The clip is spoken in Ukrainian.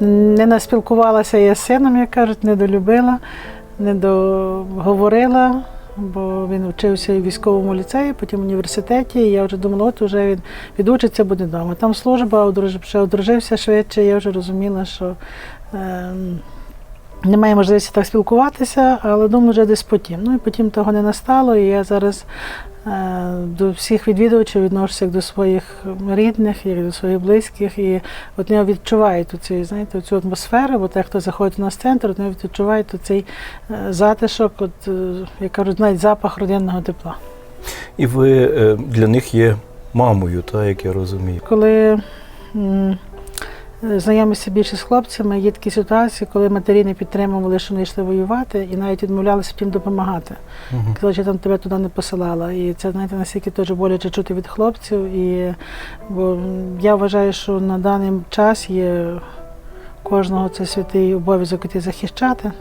не наспілкувалася я з сином, як кажуть, не долюбила, не договорила, бо він вчився в військовому ліцеї, потім в університеті. І я вже думала, от вже він відучиться, буде вдома. Там служба, ще одружився швидше. Я вже розуміла, що е, немає можливості так спілкуватися, але думаю, вже десь потім. Ну і потім того не настало, і я зараз е, до всіх відвідувачів відношуся як до своїх рідних, як до своїх близьких. І от я відчуваю ту цю, знаєте, цю атмосферу, бо те, хто заходить у нас в центр, от вони відчувають цей е, затишок, от, е, як кажуть, навіть запах родинного тепла. І ви для них є мамою, та, як я розумію. Коли м, більше з хлопцями, є такі ситуації, коли матері не підтримували, що вони йшли воювати, і навіть відмовлялися їм допомагати. Мгм. Казали, що там тебе туди не посилала. І це знаєте, настільки теж боляче чути від хлопців. І бо я вважаю, що на даний час є кожного це святий обов'язок іти захищати.